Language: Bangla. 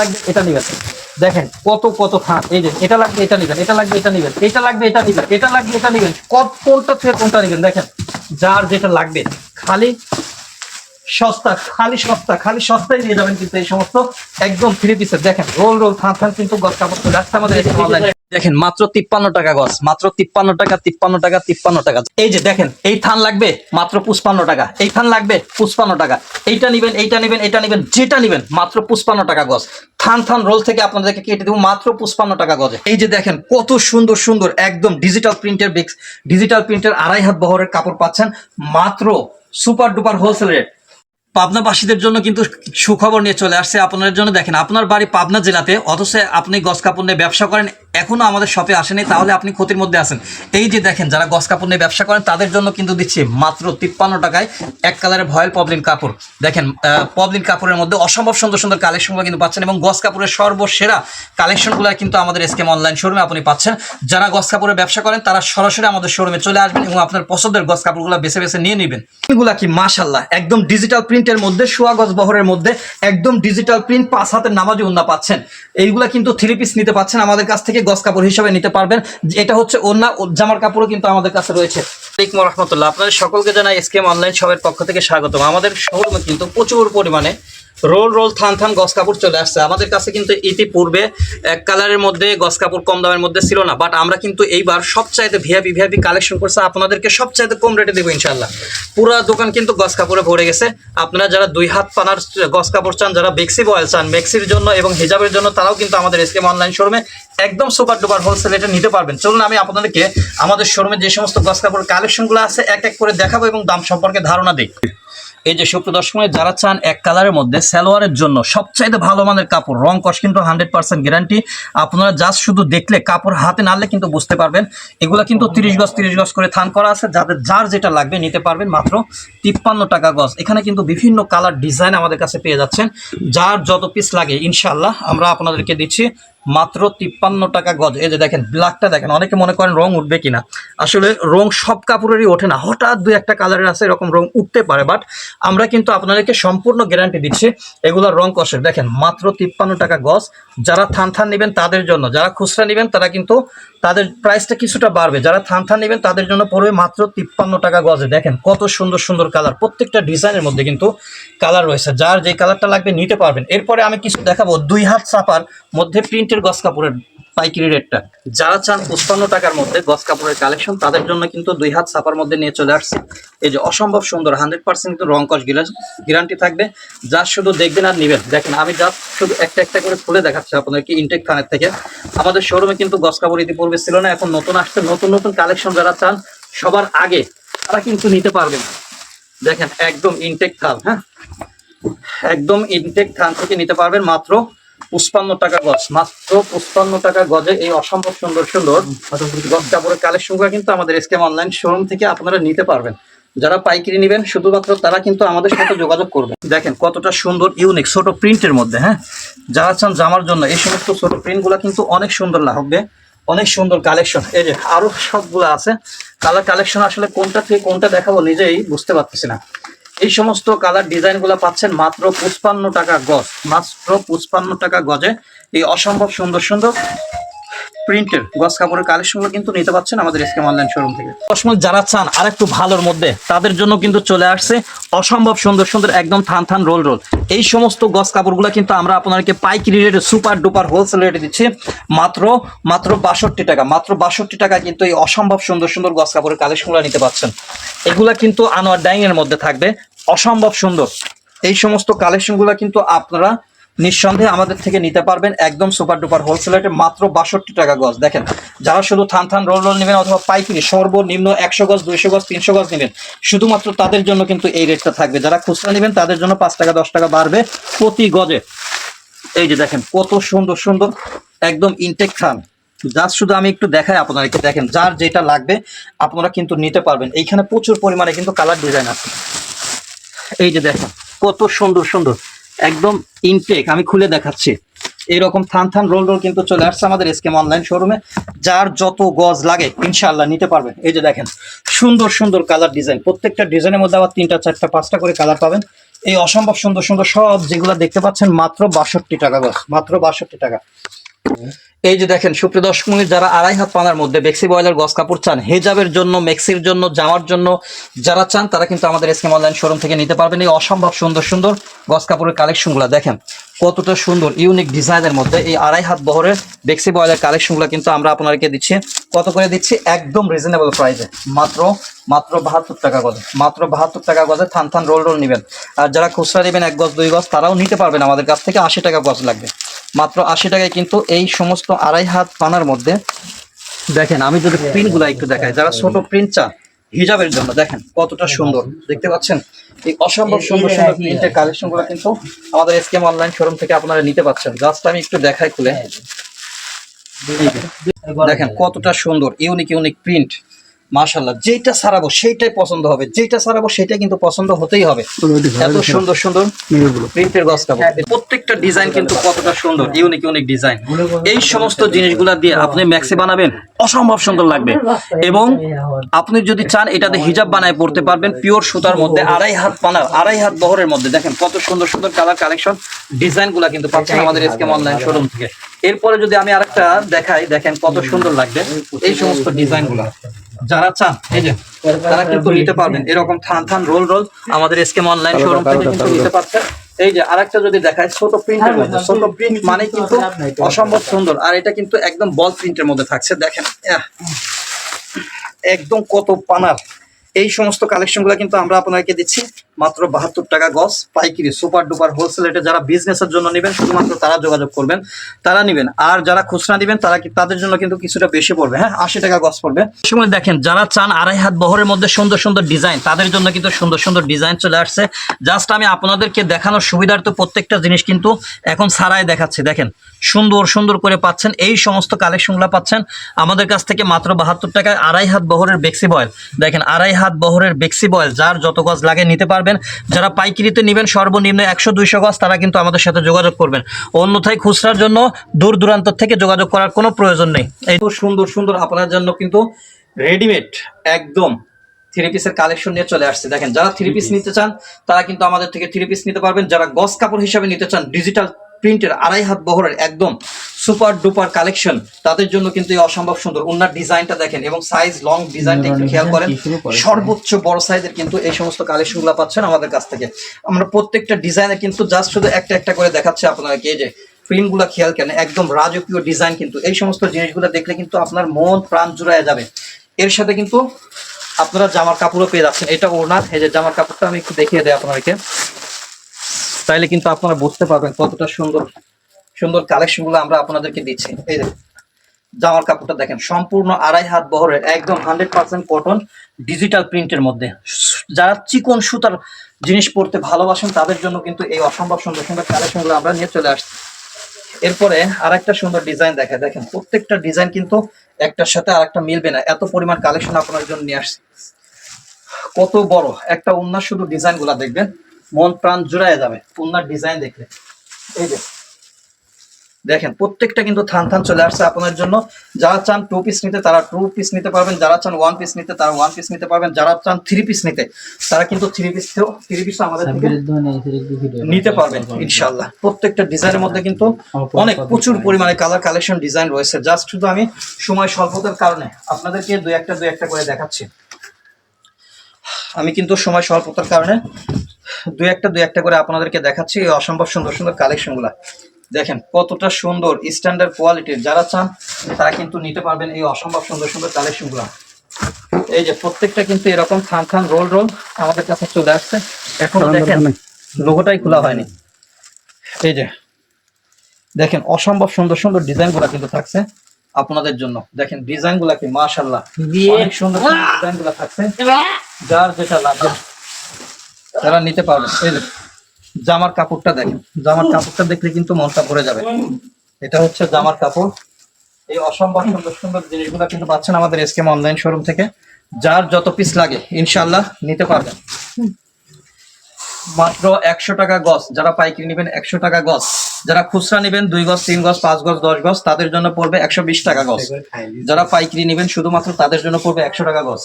লাগবে, এটা নিবেন দেখেন কত কত এই যে এটা লাগবে, এটা নিবেন, এটা লাগবে, এটা নিবেন, এটা লাগবে, এটা নিবেন, এটা লাগবে, এটা নিবেন, কত কোনটা থেকে কোনটা নিবেন, দেখেন, যার যেটা লাগবে, খালি সস্তা খালি সস্তা, খালি সস্তায় দিয়ে যাবেন কিন্তু এই সমস্ত একদম ফ্রি পিসের দেখেন রোল রোল থান থান কিন্তু গত কাপড় রাস্তা আমাদের। দেখেন, মাত্র তিপ্পান্ন টাকা গছ মাত্র তিপ্পান্ন টাকা তিপ্পান্ন টাকা তিপ্পান্ন টাকা। এই যে দেখেন, এই থান লাগবে মাত্র পুষ্পান্ন টাকা, এই থান লাগবে পুষ্পান্ন টাকা। এইটা নিবেন এইটা নিবেন এটা নিবেন, যেটা নিবেন, মাত্র পুষ্পান্ন টাকা গজ। থান থান, রোল থেকে আপনাদেরকে কেটে দেবো মাত্র পুষ্পান্ন টাকা গজে। এই যে দেখেন, কত সুন্দর সুন্দর, একদম ডিজিটাল প্রিন্টের বিক্স ডিজিটাল প্রিন্টের আড়াই হাত বহরের কাপড় পাচ্ছেন, মাত্র সুপার ডুপার হোলসেল রেট পাবনাবাসীদের জন্য কিন্তু সুখবর নিয়ে চলে আসছে আপনাদের জন্য। দেখেন, আপনার বাড়ি পাবনা জেলাতে, অথচ আপনি গস কাপড় নিয়ে ব্যবসা করেন এখনও আমাদের শপে আসেনি, তাহলে আপনি ক্ষতির মধ্যে আছেন। এই যে দেখেন, যারা গস কাপড় নিয়ে ব্যবসা করেন, তাদের জন্য কিন্তু দিচ্ছে মাত্র তিপ্পান্ন টাকায় এক কালারের ভয়েল পবলিন কাপড়। দেখেন পবলিন কাপড়ের মধ্যে অসম্ভব সুন্দর সুন্দর কালেকশনগুলো কিন্তু পাচ্ছেন এবং গস কাপড়ের সর্বসেরা কালেকশনগুলো কিন্তু আমাদের এসকেম অনলাইন শোরুমে আপনি পাচ্ছেন। যারা গস কাপড়ের ব্যবসা করেন, তারা সরাসরি আমাদের শোরুমে চলে আসবেন এবং আপনার পছন্দের গস কাপড়গুলো বেছে বেছে নিয়ে নেবেন। এগুলা কি মাশাল্লাহ একদম ডিজিটাল প্রিন্টের মধ্যে, সোয়া গজ বহরের মধ্যে একদম ডিজিটাল প্রিন্ট পাঁচ হাতের নামাজি উন্না পাচ্ছেন। এইগুলা কিন্তু থ্রি পিস নিতে পাচ্ছেন আমাদের কাছ থেকে। গস কাপড় হিসাবে নিতে পারবেন। এটা হচ্ছে অন্য জামার কাপড়ও কিন্তু আমাদের কাছে রয়েছে। ঠিক রহমতুল্লাহ। আপনাদের সকলকে জানাই এসকেম অনলাইন শপের পক্ষ থেকে স্বাগতম। আমাদের শহরে কিন্তু প্রচুর পরিমাণে রোল রোল থান থান গস কাপড় চলে আসছে। আমাদের কাছে কিন্তু ইতিপূর্বে এক কালারের মধ্যে গস কাপড় কম দামের মধ্যে ছিল না। বাট আমরা কিন্তু এইবার সবচাইতে ভিআইপি ভিআইপি কালেকশন করছে। আপনাদেরকে সবচাইতে কম রেটে দেবো ইনশাল্লাহ পুরো দোকান কিন্তু গস কাপড়ে ভরে গেছে। আপনারা যারা দুই হাত পানার গস কাপড় চান, যারা বেক্সি বয়েল চান মেক্সির জন্য এবং হিজাবের জন্য, তারাও কিন্তু আমাদের এসকেম অনলাইন শোরুমে একদম সুপার ডুপার হোলসেল রেটে নিতে পারবেন। চলুন আমি আপনাদেরকে আমাদের শোরুমে যে সমস্ত গস কাপড় কালেকশনগুলো আছে, এক এক করে দেখাবো এবং দাম সম্পর্কে ধারণা দিই। এই যে সুপ্রদর্শনে যারা চান এক কালারের মধ্যে সালোয়ারের জন্য সবচাইতে ভালো মানের কাপড়, রং কস কিন্তু হান্ড্রেড পার্সেন্ট গ্যারান্টি। আপনারা জাস্ট শুধু দেখলে কাপড় হাতে নাড়লে কিন্তু বুঝতে পারবেন। এগুলো কিন্তু তিরিশ গজ তিরিশ গজ করে থান করা আছে। যাদের, যার যেটা লাগবে নিতে পারবেন মাত্র তিপ্পান্ন টাকা গজ। এখানে কিন্তু বিভিন্ন কালার ডিজাইন আমাদের কাছে পেয়ে যাচ্ছেন। যার যত পিস লাগে ইনশাল্লাহ আমরা আপনাদেরকে দিচ্ছি। মাত্র তিপ্পান্ন টাকা গজ। এই যে দেখেন ব্ল্যাকটা দেখেন, অনেকে মনে করেন রং উঠবে কিনা। আসলে রং সব কাপড়েরই ওঠে না। হঠাৎ দুই একটা কালারের আছে, এরকম রং উঠতে পারে বাট আমরা কিন্তু আপনাদেরকে সম্পূর্ণ গ্যারান্টি দিচ্ছি, এগুলোর রং কষের দেখেন, মাত্র তিপ্পান্ন টাকা গজ। যারা থান থান নেবেন তাদের জন্য, যারা খুচরা নেবেন তারা কিন্তু তাদের প্রাইসটা কিছুটা বাড়বে। যারা থান থান নেবেন তাদের জন্য পড়বে মাত্র তিপ্পান্ন টাকা গজে। দেখেন, কত সুন্দর সুন্দর কালার প্রত্যেকটা ডিজাইনের মধ্যে কিন্তু কালার রয়েছে। যার যে কালারটা লাগবে নিতে পারবেন। এরপরে আমি কিছু দেখাবো। দুই হাত চাপার মধ্যে প্রিন্টের গস কাপড়ের পাইকারি রেটটা। যারা চান পঁচপান্ন টাকার মধ্যে গস কাপড়ের কালেকশন, তাদের জন্য কিন্তু দুই হাত ছাপার মধ্যে নিয়ে চলে আসছে। এই যে অসম্ভব সুন্দর, হান্ড্রেড পার্সেন্ট কিন্তু রং কস গ্যারান্টি থাকবে। যা শুধু দেখবেন আর নেবেন। দেখেন, আমি যা শুধু একটা একটা করে খুলে দেখাচ্ছি আপনাদেরকে ইনটেক থানের থেকে। আমাদের শোরুমে কিন্তু গস কাপড় ইতিপূর্বে ছিল না, এখন নতুন আসছে। নতুন নতুন কালেকশন যারা চান, সবার আগে তারা কিন্তু নিতে পারবেন। দেখেন, একদম ইনটেক থাল হ্যাঁ? একদম ইনটেক থান থেকে নিতে পারবেন মাত্র পুষ্পান্ন টাকা গজ। মাত্র পুষ্পান্ন টাকা গজে এই অসম্ভব সুন্দর সুন্দর গজ কাপড়ের কালেকশনগুলো কিন্তু আমাদের এসকেম অনলাইন শোরুম থেকে আপনারা নিতে পারবেন। যারা পাইকারি নেবেন শুধুমাত্র তারা কিন্তু আমাদের সাথে যোগাযোগ করবেন। দেখেন কতটা সুন্দর ইউনিক ছোট প্রিন্টের মধ্যে হ্যাঁ? যারা চান জামার জন্য এই সমস্ত ছোট প্রিন্টগুলো কিন্তু অনেক সুন্দর লাগবে। অনেক সুন্দর কালেকশন এই যে আরও সবগুলো আছে। কালার কালেকশন আসলে কোনটা থেকে কোনটা দেখাবো নিজেই বুঝতে পারতেছি না। এই সমস্ত কালার ডিজাইনগুলো পাচ্ছেন মাত্র পুষ্পান্ন টাকা গজ। মাত্র পুষ্পান্ন টাকা গজে এই অসম্ভব সুন্দর সুন্দর প্রিন্টের গজ কাপড়ের কালেকশনগুলো কিন্তু নিতে পাচ্ছেন আমাদের এসকেম অনলাইন শোরুম থেকে। দশমল যারা চান আর একটু ভালোর মধ্যে, তাদের জন্য কিন্তু চলে আসছে অসম্ভব সুন্দর সুন্দর একদম থান থান রোল রোল এই সমস্ত গজ কাপড়গুলো কিন্তু আমরা আপনাদেরকে পাইকারি রেটে সুপার ডুপার হোলসেল রেটে দিচ্ছি। মাত্র মাত্র বাষট্টি টাকা, মাত্র বাষট্টি টাকা কিন্তু এই অসম্ভব সুন্দর সুন্দর গজ কাপড়ের কালেকশনগুলো নিতে পাচ্ছেন। এগুলা কিন্তু আনোয়ার ডাইং এর মধ্যে থাকবে। অসম্ভব সুন্দর। এই সমস্ত কালেকশনগুলো কিন্তু আপনারা নিঃসন্দেহে আমাদের থেকে নিতে পারবেন একদম সুপার ডুপার হোলসেল রেটে মাত্র বাষট্টি টাকা গজ। দেখেন, যারা শুধু থান থান রোল রোল নেবেন অথবা পাইকারি, সর্বনিম্ন একশো গজ, দুইশো গজ, তিনশো গজ নেবেন, শুধুমাত্র তাদের জন্য কিন্তু এই রেটটা থাকবে। যারা খুচরা নেবেন, তাদের জন্য পাঁচ টাকা, দশ টাকা বাড়বে প্রতি গজে। এই যে দেখেন, কত সুন্দর সুন্দর, একদম ইনটেক থান। জাস্ট শুধু আমি একটু দেখাই আপনাদেরকে, দেখেন, যার যেটা লাগবে আপনারা কিন্তু নিতে পারবেন। এইখানে প্রচুর পরিমাণে কিন্তু কালার ডিজাইন আছে। এই যে দেখেন কত সুন্দর সুন্দর। একদম ইনটেক আমি খুলে দেখাচ্ছি। এইরকম থান থান রোল রোল কিন্তু চলে আসছে আমাদের এসকেম অনলাইন শোরুমে যার যত গজ লাগে ইনশাল্লাহ নিতে পারবেন। এই যে দেখেন, সুন্দর সুন্দর কালার ডিজাইন প্রত্যেকটা ডিজাইনের মধ্যে আবার তিনটা, চারটা, পাঁচটা করে কালার পাবেন। এই অসম্ভব সুন্দর সুন্দর সব যেগুলো দেখতে পাচ্ছেন, মাত্র বাষট্টি টাকা মাত্র বাষট্টি টাকা। এই যে দেখেন সুপ্রিয় দর্শক মণ্ডলী, যারা আড়াই হাত পানার মধ্যে বেক্সি বয়লার গস কাপড় চান হেজাবের জন্য মেক্সির জন্য জামার জন্য যারা চান তারা কিন্তু আমাদের এসকেম অনলাইন শোরুম থেকে নিতে পারবেন। এই অসম্ভব সুন্দর সুন্দর গস কাপড়ের কালেকশনগুলো দেখেন কতটা সুন্দর ইউনিক ডিজাইনের মধ্যে এই আড়াই হাত বহরের বেক্সি বয়লার কালেকশনগুলো কিন্তু আমরা আপনাদেরকে দিচ্ছি। কত করে দিচ্ছি? একদম রিজনেবল প্রাইসে মাত্র মাত্র বাহাত্তর টাকা গজে মাত্র বাহাত্তর টাকা গজে থান থান রোল রোল নেবেন। আর যারা খুচরা নেবেন এক গজ দুই গজ তারাও নিতে পারবেন আমাদের কাছ থেকে আশি টাকা গজ লাগবে। মাত্র আশি টাকায় কিন্তু এই সমস্ত আড়াই হাত পানার মধ্যে দেখেন, আমি যদি প্রিন্ট প্রিন্টগুলো একটু দেখাই, যারা ছোট প্রিন্ট চান, হিজাবের জন্য দেখেন কতটা সুন্দর। দেখতে পাচ্ছেন? এই অসম্ভব সুন্দর সুন্দর প্রিন্টের কালেকশনগুলো কিন্তু আমাদের এসকেম অনলাইন শোরুম থেকে আপনারা নিতে পারছেন জাস্ট আমি একটু দেখাই খুলে। দেখেন কতটা সুন্দর ইউনিক ইউনিক প্রিন্ট মাশাল্লাহ যেটা সারাবো সেইটাই পছন্দ হবে। যেটা সারাবো সেটা কিন্তু পছন্দ হতেই হবে। এত সুন্দর সুন্দর প্রিন্টের গস কাপড়। প্রত্যেকটা ডিজাইন কিন্তু কতটা সুন্দর ইউনিক ইউনিক ডিজাইন। এই সমস্ত জিনিসগুলা দিয়ে আপনি ম্যাক্সি বানাবেন? অসম্ভব সুন্দর লাগবে। এবং আপনি যদি চান এটাতে হিজাব বানায় পড়তে পারবেন পিওর সুতার মধ্যে, আড়াই হাত পানার, আড়াই হাত বহরের মধ্যে। দেখেন কত সুন্দর সুন্দর কালার কালেকশন ডিজাইনগুলা কিন্তু পাচ্ছেন আমাদের এসকেম অনলাইন শোরুম থেকে। এরপরে যদি আমি আরেকটা দেখাই, দেখেন কত সুন্দর লাগবে এই সমস্ত ডিজাইনগুলা যারা চান, এই যে, তারা কিন্তু নিতে পারবেন। এরকম থান থান রোল রোল আমাদের এসকেম অনলাইন শোরুম থেকে কিন্তু নিতে পারছেন। এই যে আরেকটা যদি দেখায় ছোট প্রিন্টের মধ্যে। ছোট প্রিন্ট মানে কিন্তু অসম্ভব সুন্দর। আর এটা কিন্তু একদম বল প্রিন্টের মধ্যে থাকছে দেখেন। একদম কত পানার। এই সমস্ত কালেকশনগুলো কিন্তু আমরা আপনাকে দিচ্ছি মাত্র বাহাত্তর টাকা গজ, পাইকিরি সুপার ডুপার হোলসেল রেটে যারা বিজনেসের জন্য নেবেন, শুধুমাত্র তারা যোগাযোগ করবেন, তারা নেবেন। আর যারা খুচরা নেবেন, তারা তাদের জন্য কিন্তু কিছুটা বেশি পড়বে হ্যাঁ? আশি টাকা গজ পড়বে। সময় দেখেন, যারা চান আড়াই হাত বহরের মধ্যে সুন্দর সুন্দর ডিজাইন তাদের জন্য কিন্তু সুন্দর সুন্দর ডিজাইন চলে আসছে। জাস্ট আমি আপনাদেরকে দেখানোর সুবিধার্থে প্রত্যেকটা জিনিস কিন্তু এখন সারাই দেখাচ্ছি। দেখেন, সুন্দর সুন্দর করে পাচ্ছেন, এই সমস্ত কালেকশনগুলো পাচ্ছেন। আমাদের কাছ থেকে মাত্র বাহাত্তর টাকায় আড়াই হাত বহরের বেক্সি বয়েল দেখেন, আড়াই হাত বহরের বেক্সি বয়েল, যার যত গজ লাগে নিতে পারবেন। যারা পাইকারিতে নেবেন, সর্বনিম্ন একশো দুইশো গজ, তারা কিন্তু আমাদের সাথে যোগাযোগ করবেন। অন্যথায় খুচরার জন্য দূর দূরান্ত থেকে যোগাযোগ করার কোনো প্রয়োজন নেই। এই সুন্দর সুন্দর আপনার জন্য কিন্তু রেডিমেড একদম থ্রি পিসের কালেকশন নিয়ে চলে আসছে। দেখেন, যারা থ্রি পিস নিতে চান, তারা কিন্তু আমাদের থেকে থ্রি পিস নিতে পারবেন। যারা গস কাপড় হিসাবে নিতে চান ডিজিটাল প্রিন্টের আড়াই হাত বহরের একদম সুপার ডুপার কালেকশন তাদের জন্য কিন্তু এই অসম্ভব সুন্দর। ওনার ডিজাইনটা দেখেন এবং সাইজ লং ডিজাইনটা একটু খেয়াল করেন। সর্বোচ্চ বড় সাইজের কিন্তু এই সমস্ত কালেকশনগুলো পাচ্ছেন আমাদের কাছ থেকে। আমরা প্রত্যেকটা ডিজাইনে কিন্তু জাস্ট শুধু একটা একটা করে দেখাচ্ছি আপনাদেরকে এই যে প্রিন্টগুলো খেয়াল কেন একদম রাজকীয় ডিজাইন কিন্তু। এই সমস্ত জিনিসগুলো দেখলে কিন্তু আপনার মন প্রাণ জুড়ায় যাবে। এর সাথে কিন্তু আপনারা জামার কাপড়ও পেয়ে যাচ্ছেন। এটা ওনার এই যে জামার কাপড়টা আমি একটু দেখিয়ে দেয় আপনাদেরকে। তাইলে কিন্তু আপনারা বুঝতে পারবেন কতটা সুন্দর সুন্দর কালেকশনগুলো আমরা আপনাদেরকে দিচ্ছি। এই জামার কাপড়টা দেখেন, সম্পূর্ণ আড়াই হাত বহরের, একদম হান্ড্রেড পার্সেন্ট কটন ডিজিটাল প্রিন্টের মধ্যে। যারা চিকন সুতার জিনিস পড়তে ভালোবাসেন, তাদের জন্য কিন্তু এই অসম্ভব সুন্দর সুন্দর কালেকশনগুলো আমরা নিয়ে চলে আসছি। এরপরে আর একটা সুন্দর ডিজাইন দেখে, দেখেন, প্রত্যেকটা ডিজাইন কিন্তু একটার সাথে আরেকটা মিলবে না। এত পরিমাণ কালেকশন আপনার জন্য নিয়ে আসছি। কত বড় একটা উন্নার শুধু ডিজাইনগুলা দেখবেন, মন প্রাণ জুড়ায় যাবে। উন্নার ডিজাইন দেখলে। এই যে দেখেন প্রত্যেকটা কিন্তু থান থান চলে আসছে আপনার জন্য। যারা চান টু পিস নিতে তারা টু পিস নিতে পারবেন। যারা চান ওয়ান পিস নিতে তারা ওয়ান পিস নিতে পারবেন। যারা চান থ্রি পিস নিতে তারা কিন্তু থ্রি পিস থ্রি পিস আমাদের নিতে পারবেন ইনশাল্লাহ প্রত্যেকটা ডিজাইনের মধ্যে কিন্তু অনেক প্রচুর পরিমাণে কালার কালেকশন ডিজাইন রয়েছে। জাস্ট শুধু আমি সময় স্বল্পতার কারণে আপনাদেরকে দুই একটা দুই একটা করে দেখাচ্ছি। আমি কিন্তু সময় স্বল্পতার কারণে দুই একটা দুই একটা করে আপনাদেরকে দেখাচ্ছি এই অসম্ভব সুন্দর সুন্দর কালেকশনগুলা। দেখেন কতটা সুন্দর স্ট্যান্ডার্ড কোয়ালিটির যারা চান তারা কিন্তু নিতে পারবেন এই অসম্ভব সুন্দর সুন্দর কালেকশনগুলা এই যে প্রত্যেকটা কিন্তু এরকম খান খান রোল রোল আমাদের কাছে চলে আসছে। এখন দেখেন লোগোটাই খোলা হয়নি। এই যে দেখেন অসম্ভব সুন্দর সুন্দর ডিজাইনগুলা কিন্তু থাকছে আপনাদের জন্য। দেখেন ডিজাইনগুলা কি মাশাল্লাহ অনেক সুন্দর ডিজাইনগুলা থাকছে। যার যেটা লাগবে তারা নিতে পারবেন এই যে জামার কাপড়টা দেখেন। জামার কাপড়টা দেখলে কিন্তু মনটা ভরে যাবে। এটা হচ্ছে জামার কাপড়। এই অসম্ভব সুন্দর সুন্দর জিনিসগুলো কিন্তু পাচ্ছেন আমাদের এসকেম অনলাইন শোরুম থেকে। যার যত পিস লাগে ইনশাল্লাহ নিতে পারবেন। মাত্র একশো টাকা গজ, যারা পাইকারি নেবেন একশো টাকা গজ। যারা খুচরা নেবেন দুই গজ, তিন গজ, পাঁচ গজ, দশ গজ, তাদের জন্য পড়বে একশো বিশ টাকা গজ। যারা পাইকারি নেবেন, শুধুমাত্র তাদের জন্য পড়বে একশো টাকা গজ।